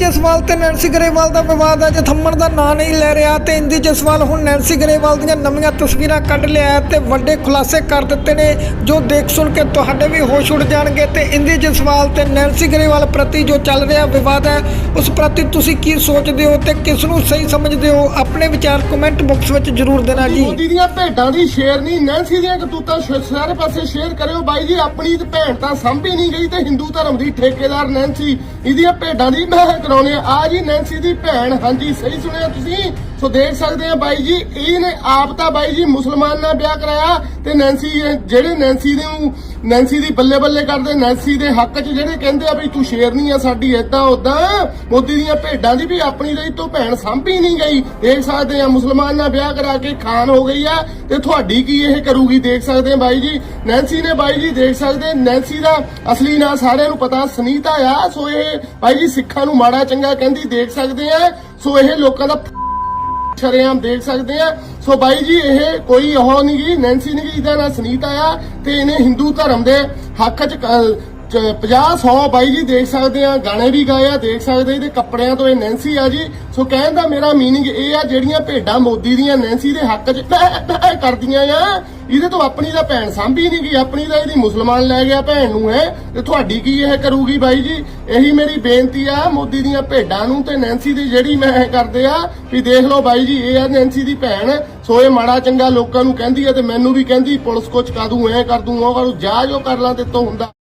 ਜਸਵਾਲ ਤੇ ਨੈਂਸੀ ਗਰੇਵਾਲ ਦਾ ਵਿਵਾਦ ਅੱਜ ਥੰਮਣ ਦਾ ਨਾਂ ਨਹੀਂ ਲੈ ਰਿਹਾ ਤੇ ਇੰਦੀ ਜਸਵਾਲ ਹੁਣ ਨੈਂਸੀ ਗਰੇਵਾਲ ਦੀਆਂ ਨਵੀਆਂ ਤਸਵੀਰਾਂ ਕੱਢ ਲਿਆ ਤੇ ਵੱਡੇ ਖੁਲਾਸੇ ਕਰ ਦਿੱਤੇ ਨੇ, ਜੋ ਦੇਖ ਸੁਣ ਕੇ ਤੁਹਾਡੇ ਵੀ ਹੋਸ਼ ਉੱਡ ਜਾਣਗੇ ਤੇ ਇੰਦੀ ਜਸਵਾਲ ਤੇ ਨੈਂਸੀ ਗਰੇਵਾਲ ਪ੍ਰਤੀ ਜੋ ਚੱਲ ਰਿਹਾ ਵਿਵਾਦ ਹੈ, ਉਸ ਪ੍ਰਤੀ ਤੁਸੀਂ ਕੀ ਸੋਚਦੇ ਹੋ ਤੇ ਕਿਸ ਨੂੰ ਸਹੀ ਸਮਝਦੇ ਹੋ, ਆਪਣੇ ਵਿਚਾਰ ਕਮੈਂਟ ਬਾਕਸ ਵਿੱਚ ਜ਼ਰੂਰ ਦੇਣਾ ਜੀ। ਮੋਦੀ ਦੀਆਂ ਭੇਡਾਂ ਦੀ ਸ਼ੇਰ ਨਹੀਂ ਨੈਂਸੀ ਦੀਆਂ ਕਤੂਤਾਂ ਸ਼- ਸਾਰੇ ਪਾਸੇ ਸ਼ੇਅਰ ਕਰਿਓ। ਬਾਈ ਜੀ, ਆਪਣੀ ਤੇ ਭੈਣ ਤਾਂ ਸਾਂਭੀ ਨਹੀਂ ਗਈ ਤੇ ਹਿੰਦੂ ਧਰਮ ਦੀ ਠੇਕੇਦਾਰ ਨੈਂਸੀ ਇਹਦੀਆਂ ਭੇਡਾਂ ਦੀ ਮੈਂ ਕਰਾਉਣੇ ਆ ਆਹ ਜੀ ਨੈਂਸੀ ਦੀ ਭੈਣ। ਹਾਂਜੀ, ਸਹੀ ਸੁਣਿਆ ਤੁਸੀਂ। ਸੋ ਦੇਖ ਸਕਦੇ ਆ ਬਾਈ ਜੀ ਇਹਨੇ ਆਪ ਤਾਂ ਬਾਈ ਜੀ ਮੁਸਲਮਾਨ ਨਾਲ ਵਿਆਹ ਕਰਾਇਆ ਤੇ ਨੈਂਸੀ ਜਿਹੜੇ ਨੈਂਸੀ ਨੂੰ ਨੈਂਸੀ ਦੀ ਬੱਲੇ ਬੱਲੇ ਕਰਦੇ, ਨੈਂਸੀ ਦੇ ਹੱਕ 'ਚ ਜਿਹੜੇ ਕਹਿੰਦੇ ਆ ਵੀ ਤੂੰ ਸ਼ੇਰਨੀ ਆ ਸਾਡੀ ਏਦਾਂ ਉਦਾਂ ਮੋਦੀ ਦੀਆਂ ਭੇਡਾਂ ਦੀ ਵੀ ਆਪਣੀ ਰਹੀ, ਤੋਂ ਭੈਣ ਸਾਂਭੀ ਨਹੀਂ ਗਈ। ਦੇਖ ਸਕਦੇ ਆ, ਮੁਸਲਮਾਨ ਨਾਲ ਵਿਆਹ ਕਰਾ ਕੇ ਖਾਨ ਹੋ ਗਈ ਆ, ਤੇ ਤੁਹਾਡੀ ਕੀ ਇਹ ਕਰੂਗੀ? ਦੇਖ ਸਕਦੇ ਆ ਬਾਈ ਜੀ, ਨੈਂਸੀ ਨੇ ਬਾਈ ਜੀ, ਦੇਖ ਸਕਦੇ ਨੈਂਸੀ ਦਾ ਅਸਲੀ ਨਾਂ ਸਾਰਿਆਂ ਨੂੰ ਪਤਾ, ਸੁਨੀਤਾ ਆ, ਸੋ ਇਹ ਬਾਈ ਜੀ ਸਿੱਖਾਂ ਨੂੰ ਮਾੜਾ ਚੰਗਾ ਕਹਿੰਦੀ, ਦੇਖ ਸਕਦੇ ਆ, ਸੋ ਇਹ ਲੋਕਾਂ ਦਾ ਸ਼ਰੇਆਮ ਦੇਖ ਸਕਦੇ ਆ। ਸੋ ਬਾਈ ਜੀ, ਇਹ ਕੋਈ ਉਹ ਨਹੀਂ ਗੀ ਨੈਂਸੀ ਨਹੀਂ ਗੀ ਇਹਦਾ ਨਾਂ ਸੁਨੀਤਾ ਆ ਤੇ ਇਹਨੇ ਹਿੰਦੂ ਧਰਮ ਦੇ ਹੱਕ ਚ 50 100 ਬਾਈ ਜੀ ਦੇਖ ਸਕਦੇ ਆ, ਗਾਣੇ ਵੀ ਗਾਏ ਆ, ਦੇਖ ਸਕਦੇ ਇਹਦੇ ਕੱਪੜਿਆਂ ਤੋਂ ਇਹ ਨੈਂਸੀ ਆ ਜੀ। ਸੋ ਕਹਿਣ ਦਾ ਮੇਰਾ ਮੀਨਿੰਗ ਇਹ ਆ, ਜਿਹੜੀਆਂ ਭੇਡਾਂ ਮੋਦੀ ਦੀਆਂ ਨੈਂਸੀ ਦੇ ਹੱਕ ਚ ਕਰਦੀਆਂ ਆ, ਇਹਦੇ ਤੋਂ ਆਪਣੀ ਦਾ ਭੈਣ ਸਾਂਭੀ ਨਹੀਂ ਗਈ, ਆਪਣੀ ਦਾ ਇਹਦੀ ਮੁਸਲਮਾਨ ਲੈ ਗਿਆ ਭੈਣ ਨੂੰ, ਹੈ। ਤੇ ਤੁਹਾਡੀ ਕੀ ਇਹ ਕਰੂਗੀ ਬਾਈ ਜੀ? ਇਹੀ ਮੇਰੀ ਬੇਨਤੀ ਆ, ਮੋਦੀ ਦੀਆਂ ਭੇਡਾਂ ਨੂੰ ਤੇ ਨੈਂਸੀ ਦੀ ਜਿਹੜੀ ਮੈਂ ਇਹ ਕਰਦੇ ਆ, ਵੀ ਦੇਖ ਲਓ ਬਾਈ ਜੀ, ਇਹ ਆ ਨੈਂਸੀ ਦੀ ਭੈਣ। ਸੋ ਇਹ ਮਾੜਾ ਚੰਗਾ ਲੋਕਾਂ ਨੂੰ ਕਹਿੰਦੀ ਆ ਤੇ ਮੈਨੂੰ ਵੀ ਕਹਿੰਦੀ, ਪੁਲਿਸ ਕੋ ਚਕਾ ਦੂੰ ਐ ਕਰ ਦੂੰ, ਉਹ ਕਰ ਜਾ ਜੋ ਕਰ ਲਾਂ ਤੇ ਤੋਂ ਹੁੰਦਾ।